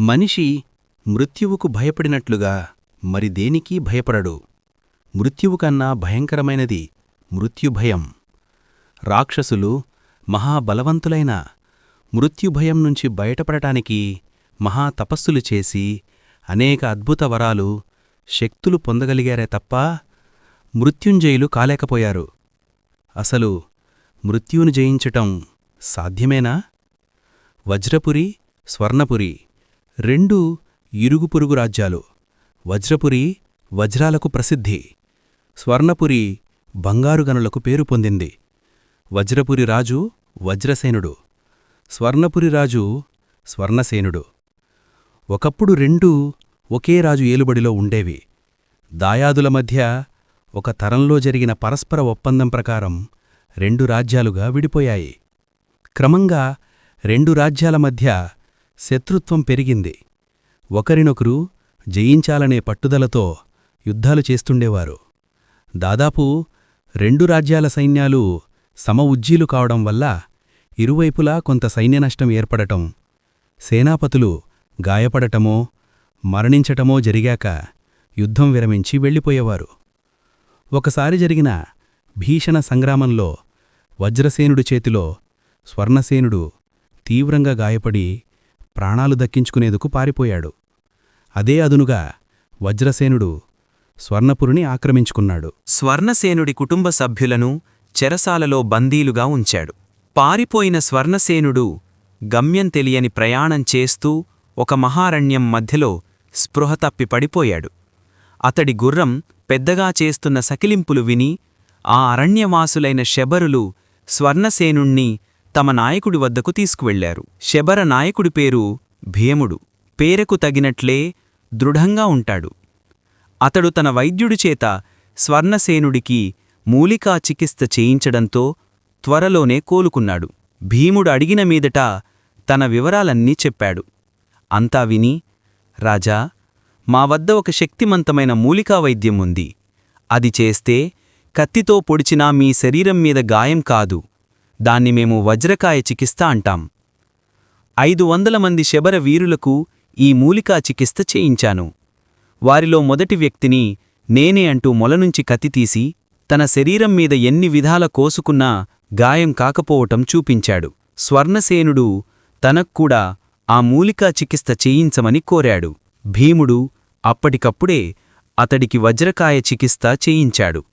మనిషి మృత్యువుకు భయపడినట్లుగా మరి దేనికీ భయపడడు. మృత్యువు కన్నా భయంకరమైనది మృత్యుభయం. రాక్షసులు మహాబలవంతులైన మృత్యుభయం నుంచి బయటపడటానికి మహా తపస్సులు చేసి అనేక అద్భుత వరాలు శక్తులు పొందగలిగారే తప్ప మృత్యుంజయులు కాలేకపోయారు. అసలు మృత్యువును జయించటం సాధ్యమేనా? వజ్రపురి స్వర్ణపురి రెండూ ఇరుగుపొరుగు రాజ్యాలు వజ్రపురి వజ్రాలకు ప్రసిద్ధి స్వర్ణపురి బంగారుగనులకు పేరు పొందింది. వజ్రపురి రాజు వజ్రసేనుడు స్వర్ణపురి రాజు స్వర్ణసేనుడు. ఒకప్పుడు రెండూ ఒకే రాజు ఏలుబడిలో ఉండేవి. దాయాదుల మధ్య ఒక తరంలో జరిగిన పరస్పర ఒప్పందం ప్రకారం రెండు రాజ్యాలుగా విడిపోయాయి. క్రమంగా రెండు రాజ్యాల మధ్య శత్రుత్వం పెరిగింది. ఒకరినొకరు జయించాలనే పట్టుదలతో యుద్ధాలు చేస్తుండేవారు. దాదాపు రెండు రాజ్యాల సైన్యాలు సమ ఉజ్జీలు కావడం వల్ల ఇరువైపులా కొంత సైన్యనష్టం ఏర్పడటం సేనాపతులు గాయపడటమో మరణించటమో జరిగాక యుద్ధం విరమించి వెళ్ళిపోయేవారు. ఒకసారి జరిగిన భీషణ సంగ్రామంలో వజ్రసేనుడి చేతిలో స్వర్ణసేనుడు తీవ్రంగా గాయపడి ప్రాణాలు దక్కించుకునేందుకు పారిపోయాడు. అదే అదునుగా వజ్రసేనుడు స్వర్ణపురుని ఆక్రమించుకున్నాడు. స్వర్ణసేనుడి కుటుంబ సభ్యులను చెరసాలలో బందీలుగా ఉంచాడు. పారిపోయిన స్వర్ణసేనుడు గమ్యం తెలియని ప్రయాణం చేస్తూ ఒక మహారణ్యం మధ్యలో స్పృహ తప్పి పడిపోయాడు. అతడి గుర్రం పెద్దగా చేస్తున్న సకిలింపులు విని ఆ అరణ్యవాసులైన శబరులు స్వర్ణసేనుణ్ణి తమ నాయకుడి వద్దకు తీసుకువెళ్ళారు శబర నాయకుడి పేరు భీముడు. పేరకు తగినట్లే దృఢంగా ఉంటాడు. అతడు తన వైద్యుడి చేత స్వర్ణసేనుడికి మూలికా చికిత్స చేయించడంతో త్వరలోనే కోలుకున్నాడు. భీముడు అడిగిన మీదట తన వివరాలన్నీ చెప్పాడు. అంతా విని రాజా మా వద్ద ఒక శక్తిమంతమైన మూలికా వైద్యం ఉంది. అది చేస్తే కత్తితో పొడిచినా మీ శరీరం మీద గాయం కాదు. దాన్ని మేము వజ్రకాయ చికిత్స అంటాం. ఐదు వందల మంది శబర వీరులకు ఈ మూలికా చికిత్స చేయించాను. వారిలో మొదటి వ్యక్తిని నేనే అంటూ మొలనుంచి కత్తితీసి తన శరీరం మీద ఎన్ని విధాల కోసుకున్నా గాయం కాకపోవటం చూపించాడు. స్వర్ణసేనుడు తనక్కూడా ఆ మూలికా చికిత్స చేయించమని కోరాడు. భీముడు అప్పటికప్పుడే అతడికి వజ్రకాయ చికిత్స చేయించాడు.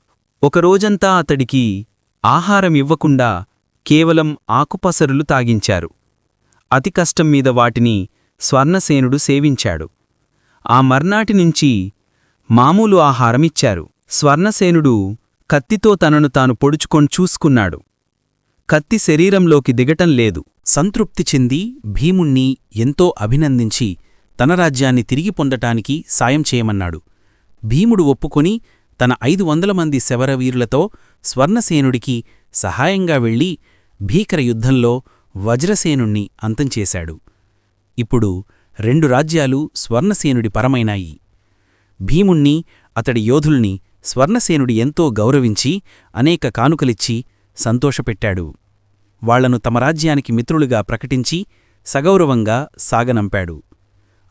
ఒకరోజంతా అతడికి ఆహారం ఇవ్వకుండా కేవలం ఆకుపసరులు తాగించారు. అతి కష్టం మీద వాటిని స్వర్ణసేనుడు సేవించాడు. ఆ మర్నాటి నుంచి మామూలు ఆహారమిచ్చారు స్వర్ణసేనుడు కత్తితో తనను తాను పొడుచుకొని చూసుకున్నాడు. కత్తి శరీరంలోకి దిగటం లేదు. సంతృప్తి చెంది భీముణ్ణి ఎంతో అభినందించి తన రాజ్యాన్ని తిరిగి పొందటానికి సాయం చేయమన్నాడు. భీముడు ఒప్పుకొని తన ఐదు వందల మంది శవరవీరులతో స్వర్ణసేనుడికి సహాయంగా వెళ్ళి భీకర యుద్ధంలో వజ్రసేనుణ్ణి అంతంచేశాడు ఇప్పుడు రెండు రాజ్యాలు స్వర్ణసేనుడి పరమైనాయి. భీముణ్ణి అతడి యోధుల్ని స్వర్ణసేనుడి ఎంతో గౌరవించి అనేక కానుకలిచ్చి సంతోషపెట్టాడు. వాళ్ళను తమ రాజ్యానికి మిత్రులుగా ప్రకటించి సగౌరవంగా సాగనంపాడు.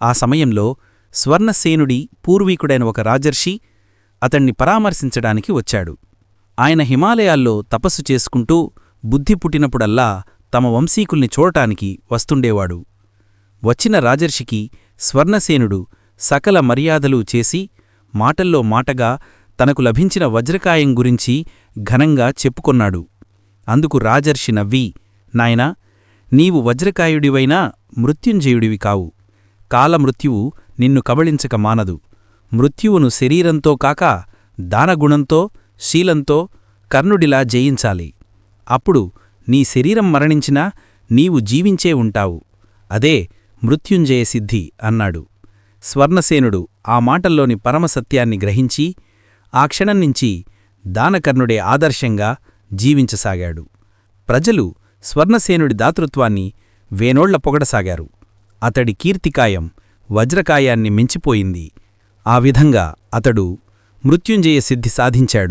ఆ సమయంలో స్వర్ణసేనుడి పూర్వీకుడైన ఒక రాజర్షి అతణ్ణి పరామర్శించడానికి వచ్చాడు. ఆయన హిమాలయాల్లో తపస్సు చేసుకుంటూ బుద్ధి పుట్టినప్పుడల్లా తమ వంశీకుల్ని చూడటానికి వస్తుండేవాడు. వచ్చిన రాజర్షికి స్వర్ణసేనుడు సకల మర్యాదలు చేసి మాటల్లో మాటగా తనకు లభించిన వజ్రకాయం గురించి ఘనంగా చెప్పుకొన్నాడు. అందుకు రాజర్షి నవ్వి నాయనా నీవు వజ్రకాయుడివైనా మృత్యుంజయుడివి కావు. కాలమృత్యువు నిన్ను కబళించక మానదు. మృత్యువును శరీరంతో కాక దానగుణంతో శీలంతో కర్ణుడిలా జయించాలి. అప్పుడు నీ శరీరం మరణించినా నీవు జీవించే ఉంటావు. అదే మృత్యుంజయ సిద్ధి అన్నాడు. స్వర్ణసేనుడు ఆ మాటల్లోని పరమసత్యాన్ని గ్రహించి ఆ క్షణం నుంచి దానకర్ణుడే ఆదర్శంగా జీవించసాగాడు. ప్రజలు స్వర్ణసేనుడి దాతృత్వాన్ని వేనోళ్ళ పొగడసాగారు. అతడి కీర్తికాయం వజ్రకాయాన్ని మించిపోయింది. ఆ విధంగా అతడు మృత్యుంజయ సిద్ధి సాధించాడు.